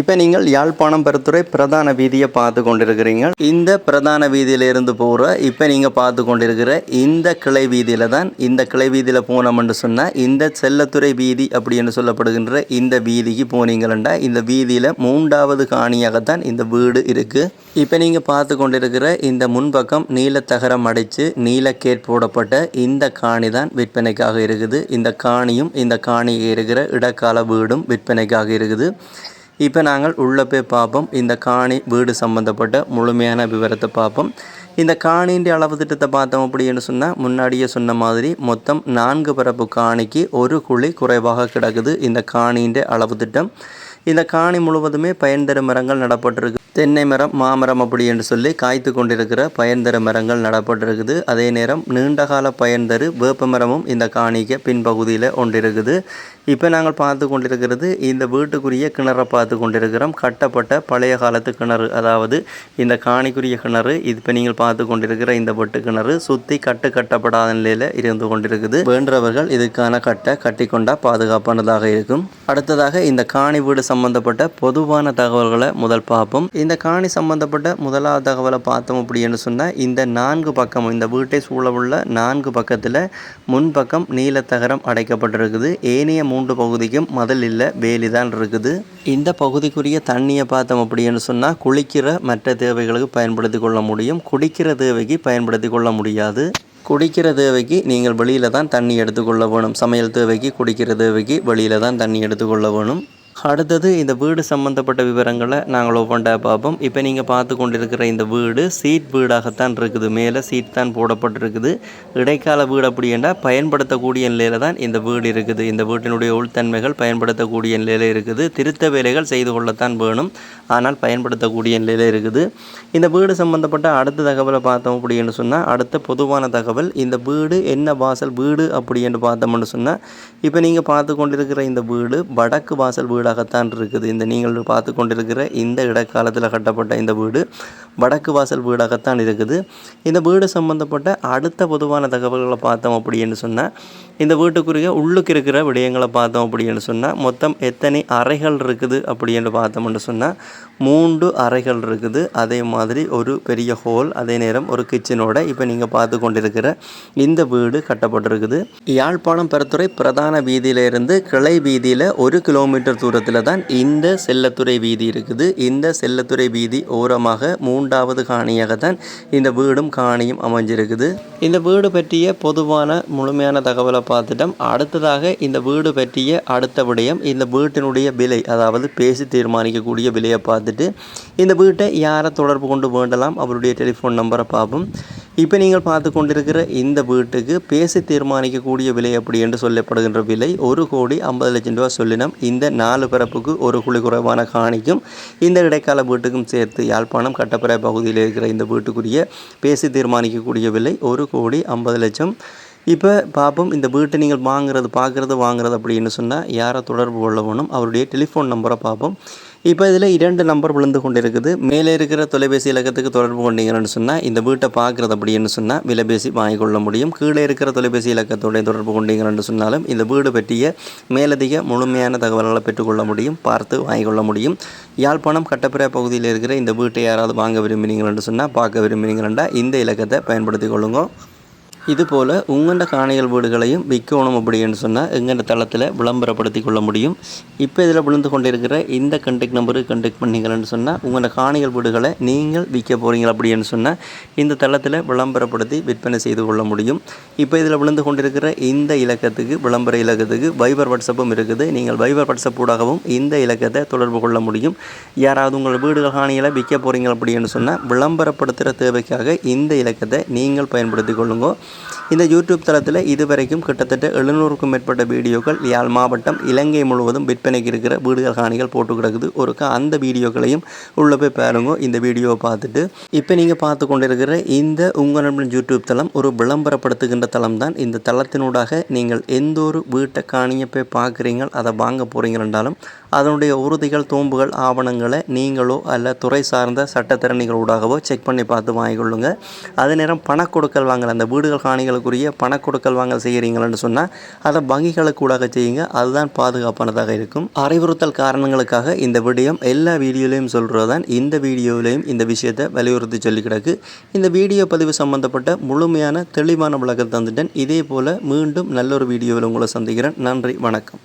இப்போ நீங்கள் யாழ்ப்பாணம் பெருத்துறை பிரதான வீதியை பார்த்து கொண்டிருக்கிறீங்க. இந்த பிரதான வீதியிலிருந்து போகிற இப்போ நீங்கள் பார்த்து கொண்டிருக்கிற இந்த கிளை வீதியில் தான் இந்த கிளை வீதியில் போனோம்னு சொன்னால் இந்த செல்லத்துறை வீதி அப்படின்னு சொல்லப்படுகின்ற இந்த வீதிக்கு போனீங்களா இந்த வீதியில் மூன்றாவது காணியாகத்தான் இந்த வீடு இருக்குது இப்போ நீங்கள் பார்த்து கொண்டிருக்கிற இந்த முன்பக்கம் நீலத்தகரம் அடைச்சு நீலக்கேட் போடப்பட்ட இந்த காணி தான் விற்பனைக்காக இருக்குது. இந்த காணியும் இந்த காணிக்கு இருக்கிற இடக்கால வீடும் விற்பனைக்காக இருக்குது. இப்போ நாங்கள் உள்ளே போய் பார்ப்போம். இந்த காணி வீடு சம்மந்தப்பட்ட முழுமையான விவரத்தை பார்ப்போம். இந்த காணின்ற அளவு திட்டத்தை பார்த்தோம் அப்படின்னு சொன்னால் முன்னாடியே சொன்ன மாதிரி மொத்தம் நான்கு பரப்பு காணிக்கு ஒரு குழி குறைவாக கிடக்குது. இந்த காணின்ற அளவு திட்டம். இந்த காணி முழுவதுமே பயன் மரங்கள் நடப்பட்டிருக்கு. தென்னை மரம் மாமரம் அப்படி என்று சொல்லி காய்த்து கொண்டிருக்கிற பயன்தரு மரங்கள் நடப்பட்டிருக்குது. அதே நேரம் நீண்டகால பயன்தரு வேப்ப மரமும் இந்த காணிக்கு பின்பகுதியில் ஒன்றிருக்குது. இப்போ நாங்கள் பார்த்து கொண்டிருக்கிறது இந்த வீட்டுக்குரிய கிணறை பார்த்து கொண்டிருக்கிறோம். கட்டப்பட்ட பழைய காலத்து கிணறு அதாவது இந்த காணிக்குரிய கிணறு இது இப்போ நீங்கள் பார்த்து கொண்டிருக்கிற இந்த வெட்டு கிணறு சுற்றி கட்டு கட்டப்படாத நிலையில் இருந்து கொண்டிருக்குது. வேண்டவர்கள் இதுக்கான கட்டை கட்டிக்கொண்டா பாதுகாப்பானதாக இருக்கும். அடுத்ததாக இந்த காணி வீடு சம்பந்தப்பட்ட பொதுவான தகவல்களை முதல் பார்ப்போம். இந்த காணி சம்பந்தப்பட்ட முதலாவது தகவலை பார்த்தோம் அப்படின்னு சொன்னால் இந்த நான்கு பக்கம் இந்த வீட்டை சூழவுள்ள நான்கு பக்கத்தில் முன்பக்கம் நீலத்தகரம் அடைக்கப்பட்டிருக்குது. ஏனைய மூன்று பகுதிக்கும் மதில் இல்லை வேலி தான் இருக்குது. இந்த பகுதிக்குரிய தண்ணியை பார்த்தோம் அப்படின்னு சொன்னால் குளிக்கிற மற்ற தேவைகளுக்கு பயன்படுத்தி கொள்ள முடியும். குடிக்கிற தேவைக்கு பயன்படுத்தி கொள்ள முடியாது. குடிக்கிற தேவைக்கு நீங்கள் வெளியில் தான் தண்ணி எடுத்துக்கொள்ள வேணும். சமையல் தேவைக்கு குடிக்கிற தேவைக்கு வெளியில் தான் தண்ணி எடுத்துக்கொள்ள வேணும். அடுத்தது இந்த வீடு சம்மந்தப்பட்ட விவரங்களை நாங்கள் ஒவ்வொன்றா பார்ப்போம் இப்போ நீங்கள் பார்த்து கொண்டிருக்கிற இந்த வீடு சீட் வீடாகத்தான் இருக்குது. மேலே சீட் தான் போடப்பட்டிருக்குது. இடைக்கால வீடு அப்படின்னா பயன்படுத்தக்கூடிய நிலையில் தான் இந்த வீடு இருக்குது. இந்த வீட்டினுடைய உள்தன்மைகள் பயன்படுத்தக்கூடிய நிலையில் இருக்குது. திருத்த வேலைகள் செய்து கொள்ளத்தான் வேணும். ஆனால் பயன்படுத்தக்கூடிய நிலையில் இருக்குது. இந்த வீடு சம்மந்தப்பட்ட அடுத்த தகவலை பார்த்தோம் அப்படின்னு சொன்னால் அடுத்த பொதுவான தகவல் இந்த வீடு என்ன வாசல் வீடு அப்படின்னு பார்த்தோம்னு சொன்னால் இப்போ நீங்கள் பார்த்து கொண்டிருக்கிற இந்த வீடு வடக்கு வாசல் வீடு வீடாகத்தான் இருக்குது. இந்த நீங்கள் பார்த்து கொண்டிருக்கிற இந்த இடைக்காலத்தில் கட்டப்பட்ட இந்த வீடு வடக்கு வாசல் வீடாகத்தான் இருக்குது. இந்த வீடு சம்மந்தப்பட்ட அடுத்த பொதுவான தகவல்களை பார்த்தோம் அப்படின்னு சொன்னால் இந்த வீட்டுக்குரிய உள்ளுக்கு இருக்கிற விடயங்களை பார்த்தோம் அப்படின்னு சொன்னால் மொத்தம் எத்தனை அறைகள் இருக்குது அப்படின்னு பார்த்தோம்னு சொன்னால் மூன்று அறைகள் இருக்குது. அதே மாதிரி ஒரு பெரிய ஹோல் அதே நேரம் ஒரு கிச்சனோட இப்போ நீங்கள் பார்த்து கொண்டிருக்கிற இந்த வீடு கட்டப்பட்டிருக்குது. யாழ்ப்பாணம் பெருத்துறை பிரதான வீதியிலிருந்து கிளை வீதியில் ஒரு கிலோமீட்டர் தூரத்தில் தான் இந்த செல்லத்துறை வீதி இருக்குது. இந்த செல்லத்துறை வீதி ஓரமாக மூன்றாவது காணியாக தான் இந்த வீடும் காணியும் அமைஞ்சிருக்குது. இந்த வீடு பற்றிய பொதுவான முழுமையான தகவலை பார்த்துட்டோம். அடுத்ததாக இந்த வீடு பற்றிய அடுத்த விடயம் இந்த வீட்டினுடைய விலை அதாவது பேசி தீர்மானிக்கக்கூடிய விலையை பார்த்துட்டு இந்த வீட்டை யாரை தொடர்பு கொண்டு வேண்டலாம் அவருடைய டெலிஃபோன் நம்பரை பார்ப்போம். இப்போ நீங்கள் பார்த்து கொண்டிருக்கிற இந்த வீட்டுக்கு பேசி தீர்மானிக்கக்கூடிய விலை அப்படி என்று சொல்லப்படுகின்ற விலை ஒரு கோடி ஐம்பது லட்சம் ரூபா சொல்லினோம். இந்த நாலு பிறப்புக்கு ஒரு குழி குறைவான காணிக்கும் இந்த இடைக்கால வீட்டுக்கும் சேர்த்து யாழ்ப்பாணம் கட்டப்பறை பகுதியில் இருக்கிற இந்த வீட்டுக்குரிய பேசி தீர்மானிக்கக்கூடிய விலை ஒரு கோடி ஐம்பது லட்சம். இப்போ பார்ப்போம் இந்த வீட்டை நீங்கள் வாங்குறது பார்க்குறது வாங்குறது அப்படின்னு சொன்னால் யாரை தொடர்பு கொள்ள வேணும் அவருடைய டெலிஃபோன் நம்பரை பார்ப்போம் இப்போ இதில் இரண்டு நம்பர் விழுந்து கொண்டு இருக்குது மேலே இருக்கிற தொலைபேசி இலக்கத்துக்கு தொடர்பு கொண்டீங்கன்னு சொன்னால் இந்த வீட்டை பார்க்குறது அப்படின்னு சொன்னால் விலைபேசி வாங்கிக்கொள்ள முடியும். கீழே இருக்கிற தொலைபேசி இலக்கத்தோட தொடர்பு கொண்டீங்கன்னு சொன்னாலும் இந்த வீடு பற்றிய மேலதிக முழுமையான தகவல்களை பெற்றுக்கொள்ள முடியும் பார்த்து வாங்கிக்கொள்ள முடியும். யாழ்ப்பாணம் கட்டப்பிரா பகுதியில் இருக்கிற இந்த வீட்டை யாராவது வாங்க விரும்பினீங்கன்னு சொன்னால் பார்க்க விரும்பினீங்கன்னா இந்த இலக்கத்தை பயன்படுத்தி கொள்ளுங்க. இதுபோல் உங்கள்ட காணிகள் வீடுகளையும் விற்கணும் அப்படின்னு சொன்னால் எங்கள்ட தளத்தில் விளம்பரப்படுத்தி கொள்ள முடியும். இப்போ இதில் விழுந்து கொண்டிருக்கிற இந்த கண்டெக்ட் நம்பருக்கு கண்டெக்ட் பண்ணிங்களேன்னு சொன்னால் உங்களோட காணிகள் வீடுகளை நீங்கள் விற்க போகிறீங்க அப்படின்னு சொன்னால் இந்த தளத்தில் விளம்பரப்படுத்தி விற்பனை செய்து கொள்ள முடியும். இப்போ இதில் விழுந்து கொண்டிருக்கிற இந்த இலக்கத்துக்கு விளம்பர இலக்கத்துக்கு வைபர் வாட்ஸ்அப்பும் இருக்குது. நீங்கள் வைபர் வாட்ஸ்அப் ஊடாகவும் இந்த இலக்கத்தை தொடர்பு கொள்ள முடியும். யாராவது உங்கள் வீடுகள் காணிகளை விற்க போகிறீங்க அப்படின்னு சொன்னால் விளம்பரப்படுத்துகிற தேவைக்காக இந்த இலக்கத்தை நீங்கள் பயன்படுத்தி கொள்ளுங்கள் இந்த யூடியூப் தளத்தில் இதுவரைக்கும் கிட்டத்தட்ட எழுநூறுக்கும் மேற்பட்ட வீடியோக்கள் யாழ் மாவட்டம் இலங்கை முழுவதும் விற்பனைக்கு இருக்கிற வீடுகள் காணிகள் போட்டு கிடக்குது. ஒருக்கா அந்த வீடியோக்களையும் உள்ளே போய் பாருங்க. இந்த வீடியோவை பார்த்துட்டு இப்போ நீங்கள் பார்த்து கொண்டிருக்கிற இந்த உங்கள் நண்பன் யூடியூப் தளம் ஒரு விளம்பரப்படுத்துகின்ற தளம் தான் இந்த தளத்தினூடாக நீங்கள் எந்த ஒரு வீட்டை காணியை போய் பார்க்குறீங்க அதை வாங்க போகிறீங்கன்றாலும் அதனுடைய உறுதிகள் தோம்புகள் ஆவணங்களை நீங்களோ அல்ல துறை சார்ந்த சட்டத்திறனிகளூடாகவோ செக் பண்ணி பார்த்து வாங்கிக்கொள்ளுங்க அதே நேரம் பணக்கொடுக்கல் வாங்கல அந்த வீடுகள் காணிகளுக்குரிய பணக்கொடுக்கல் வாங்கல் செய்கிறீங்களேன்னு சொன்னால் அதை வங்கிகளுக்கு வங்கிகளுக்கூடாக செய்யுங்க. அதுதான் பாதுகாப்பானதாக இருக்கும். அறிவுறுத்தல் காரணங்களுக்காக இந்த விடயம் எல்லா வீடியோலையும் சொல்கிறது தான் இந்த வீடியோவிலையும் இந்த விஷயத்தை வலியுறுத்தி சொல்லி கிடக்கு. இந்த வீடியோ பதிவு சம்பந்தப்பட்ட முழுமையான தெளிவான விளக்கம் தந்துட்டேன். இதே போல் மீண்டும் நல்ல ஒரு வீடியோவில் உங்களை சந்திக்கிறேன். நன்றி வணக்கம்.